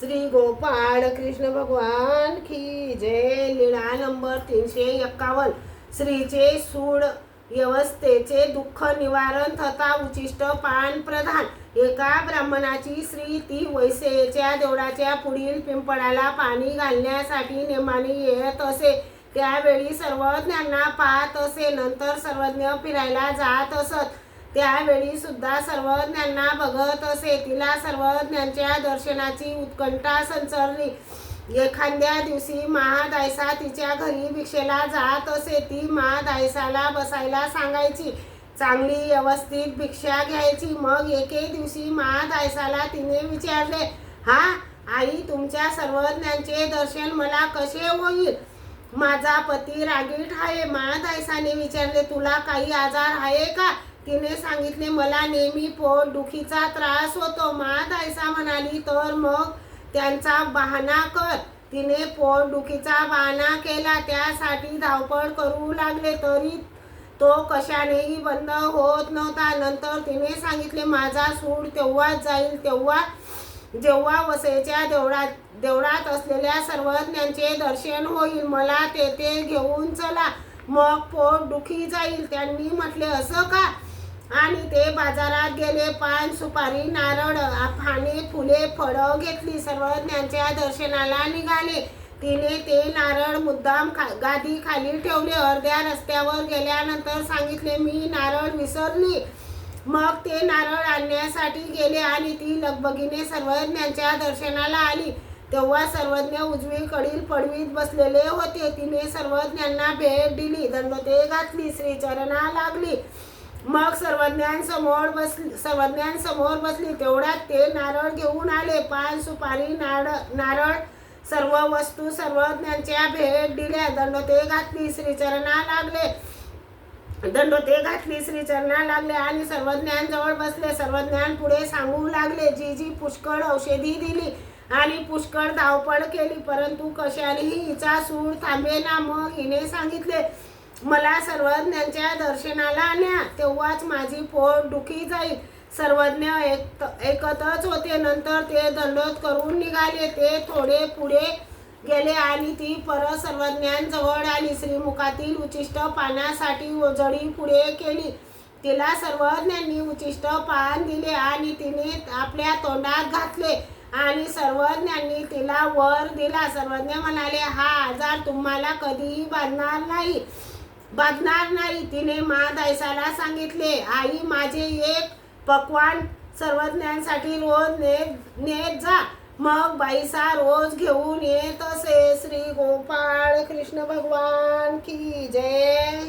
श्री गोपाळ कृष्ण भगवान की जय लीळा नंबर तीनशे एक्कावन्न श्रीचे सूड व्यवस्थेचे दुःख निवारण तथा उचिष्ट पान प्रधान. एका ब्राह्मणाची स्त्री ती वैसेच्या देवळाच्या पुढील पिंपळाला पाणी घालण्यासाठी नेमाने येत असे. त्यावेळी सर्वज्ञांना पाहत असे. नंतर सर्वज्ञ फिरायला जात असत. त्यावेळी सुद्धा सर्वज्ञांना बघत असे तिला सर्वज्ञांच्या दर्शनाची उत्कंठा संचरली. एखाद्या दिवशी महादायसा तिच्या घरी भिक्षेला जात असे ती महादायसाला बसायला सांगायची. चांगली व्यवस्थित भिक्षा घ्यायची. मग एके दिवशी महादायसाला तिने विचारले हा आई तुमच्या सर्वज्ञांचे दर्शन मला कसे होईल? माझा पती रागीट आहे. महादायसाने विचारले तुला काही आजार आहे का? तिने सांगितले मला नेहमी पोट दुखीचा त्रास होतो. महादायसा म्हणाली तर मग त्यांचा बहाणा कर. तिने पोट दुखीचा बहाणा केला त्यासाठी धावपळ करू लागले तरी तो कशानेही बंद होत नव्हता. नंतर तिने सांगितले माझा सूड तेव्हाच जाईल तेव्हा जेव्हा वसेच्या देवळात देवळात असलेल्या सर्वज्ञांचे दर्शन होईल. मला तेथे घेऊन चला मग पोट दुखी जाईल. त्यांनी म्हटले असं का? आणि ते बाजारात गेले पान सुपारी नारळ फाने फुले फळं घेतली. सर्वज्ञांच्या दर्शनाला निघाले. तिने ते नारळ मुद्दाम खा गादी खाली ठेवले. अर्ध्या रस्त्यावर गेल्यानंतर सांगितले मी नारळ विसरली. मग ते नारळ आणण्यासाठी गेले आणि ती लगबगीने सर्वज्ञांच्या दर्शनाला आली. तेव्हा सर्वज्ञ उजवीकडील पडवीत बसलेले होते. तिने सर्वज्ञांना भेट दिली. दंडते घातली. श्रीचरणा लागली. मग सर्वज्ञांसमोर बसली सर्वज्ञांसमोर बसली. तेवढ्यात ते नारळ घेऊन आले. पान सुपारी नारळ नारळ सर्व वस्तू सर्वज्ञांच्या भेट दिल्या. दंडोते घातली श्रीचरणा लागले. दंडोते घातली श्रीचरणा लागले आणि सर्वज्ञांजवळ बसले. सर्वज्ञान पुढे सांगू लागले जी जी पुष्कळ औषधी दिली आणि पुष्कळ धावपळ केली परंतु कशानेही हिचा सूर थांबेना. मग हिने सांगितले मला सर्वज्ञांच्या दर्शनाला न्या तेव्हाच माझी पोट दुखी जाईल. सर्वज्ञ एक एकतच होते नंतर ते दंडोत करून निघाले. ते थोडे पुढे गेले आणि ती परत सर्वज्ञांजवळ आली. श्रीमुखातील उचिष्ट पाण्यासाठी ओझडी पुढे केली. तिला सर्वज्ञांनी उचिष्ट पान दिले आणि तिने आपल्या तोंडात घातले आणि सर्वज्ञांनी तिला वर दिला. सर्वज्ञ म्हणाले हा आजार तुम्हाला कधीही बांधणार नाही. बांधणार नाही. तिने महादायसाला सांगितले आई माझे एक पकवान सर्वज्ञांसाठी रोज नेत नेत जा. मग बाईसा रोज घेऊन येत असे. श्री गोपाळ कृष्ण भगवान की जय.